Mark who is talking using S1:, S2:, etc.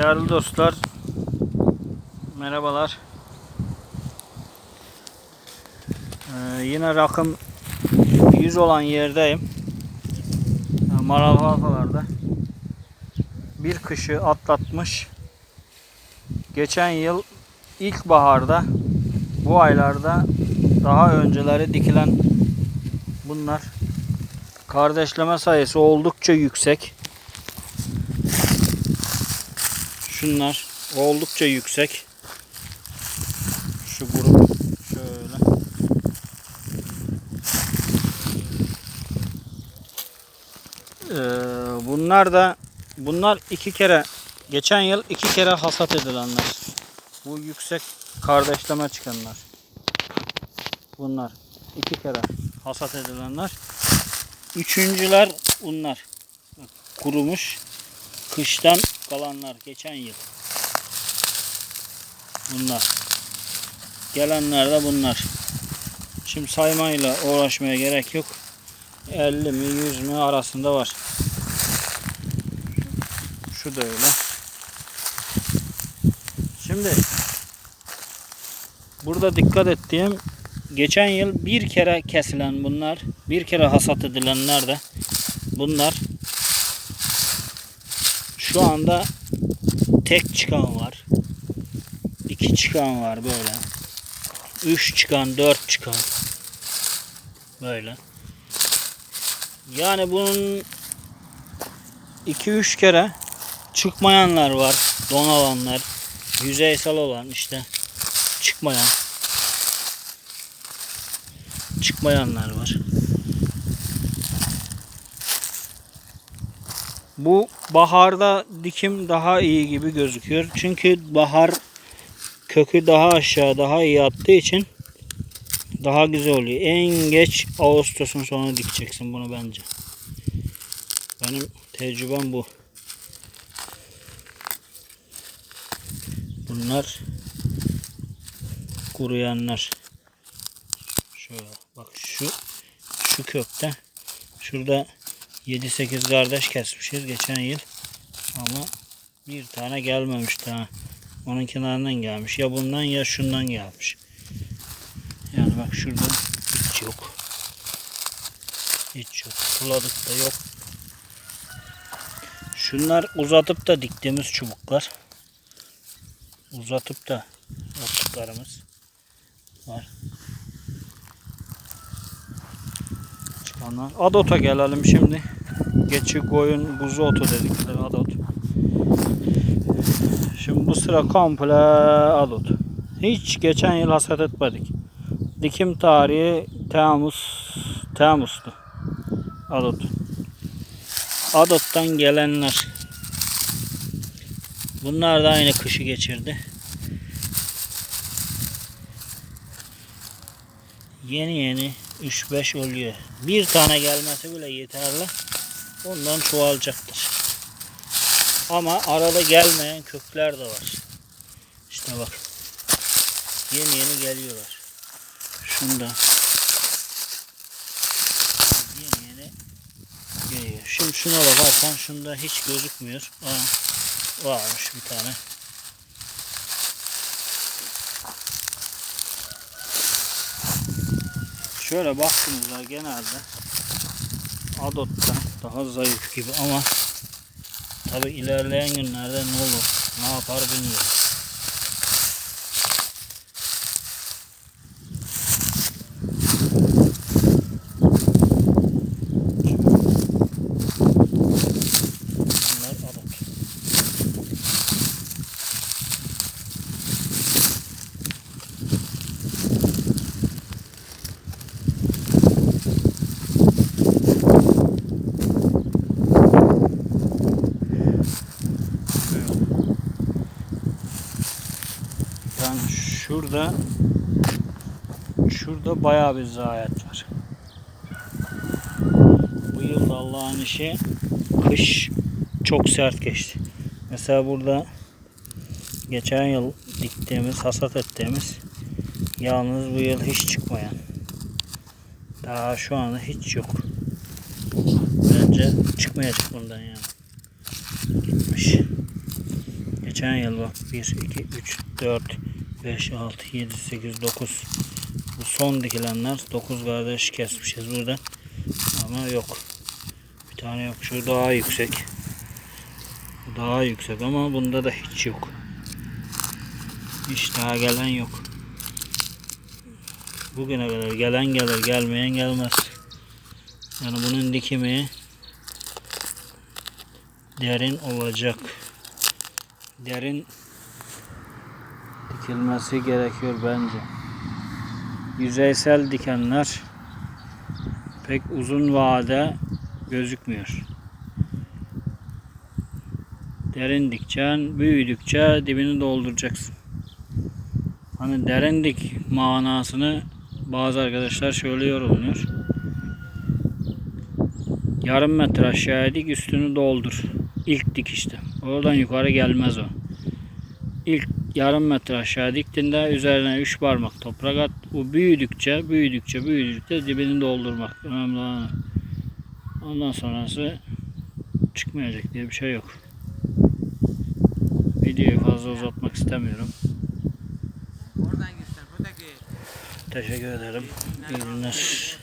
S1: Değerli dostlar, merhabalar. Ee, yine rakım 100 olan yerdeyim. Ee, Maralhafalarda. Bir kışı atlatmış. Geçen yıl ilkbaharda bu aylarda daha önceleri dikilen bunlar kardeşleme sayısı oldukça yüksek. Şunlar oldukça yüksek. Şu grup şöyle. Ee, bunlar da bunlar iki kere geçen yıl iki kere hasat edilenler. Bu yüksek kardeşleme çıkanlar. Bunlar iki kere hasat edilenler. Üçüncüler bunlar. Kurumuş. Kıştan kalanlar geçen yıl. Bunlar. Gelenler de bunlar. Şimdi saymayla uğraşmaya gerek yok. 50 mi 100 mü arasında var. Şu da öyle. Şimdi burada dikkat ettiğim geçen yıl bir kere kesilen bunlar, bir kere hasat edilenler de bunlar şu anda tek çıkan var. iki çıkan var böyle. Üç çıkan, dört çıkan. Böyle. Yani bunun iki üç kere çıkmayanlar var. Don alanlar. Yüzeysel olan işte çıkmayan. Çıkmayanlar var. Bu baharda dikim daha iyi gibi gözüküyor. Çünkü bahar kökü daha aşağı daha iyi attığı için daha güzel oluyor. En geç Ağustos'un sonu dikeceksin bunu bence. Benim tecrübem bu. Bunlar kuruyanlar. Şöyle bak şu şu kökte şurada 7-8 kardeş kesmişiz geçen yıl. Ama bir tane gelmemiş daha. Onun kenarından gelmiş. Ya bundan ya şundan gelmiş. Yani bak şurada hiç yok. Hiç yok. Buladık da yok. Şunlar uzatıp da diktiğimiz çubuklar. Uzatıp da yaptıklarımız var. Çıkanlar. Adot'a gelelim şimdi. Geçi koyun buzu otu dedikleri adot. Şimdi bu sıra komple adot. Hiç geçen yıl hasat etmedik. Dikim tarihi Temmuz Temmuz'tu. Adot. Adot'tan gelenler. Bunlar da aynı kışı geçirdi. Yeni yeni 3-5 oluyor. Bir tane gelmesi bile yeterli. Ondan çoğalacaktır. Ama arada gelmeyen kökler de var. İşte bak. Yeni yeni geliyorlar. Şunda. Yeni yeni geliyor. Şimdi şuna bakarsan şunda hiç gözükmüyor. Aa, varmış bir tane. Şöyle baktığımızda genelde Adot'ta daha zayıf gibi ama tabi ilerleyen günlerde ne olur ne yapar bilmiyorum. Bunlar Adot. Yani şurada şurada bayağı bir zayiat var. Bu yıl Allah'ın işi kış çok sert geçti. Mesela burada geçen yıl diktiğimiz, hasat ettiğimiz yalnız bu yıl hiç çıkmayan. Daha şu anda hiç yok. Bence çıkmayacak bundan yani. Gitmiş. Geçen yıl bak 1, 2, 3, 4, 5, 6, 7, 8, 9. Bu son dikilenler 9 kardeş kesmişiz burada. Ama yok. Bir tane yok. Şu daha yüksek. Daha yüksek ama bunda da hiç yok. Hiç daha gelen yok. Bugüne kadar gelen gelir, gelmeyen gelmez. Yani bunun dikimi derin olacak. Derin dikilmesi gerekiyor bence. Yüzeysel dikenler pek uzun vade gözükmüyor. Derin dikeceksin, büyüdükçe dibini dolduracaksın. Hani derin dik manasını bazı arkadaşlar şöyle yorumluyor. Yarım metre aşağıya dik üstünü doldur. İlk dikişte. Oradan yukarı gelmez o. İlk yarım metre aşağı diktiğinde üzerine 3 parmak toprak at. O büyüdükçe, büyüdükçe, büyüdükçe dibini doldurmak. Önemli olan. Ondan sonrası çıkmayacak diye bir şey yok. Videoyu fazla uzatmak istemiyorum.
S2: Oradan gitsen buradaki
S1: Teşekkür ederim. İyi günler.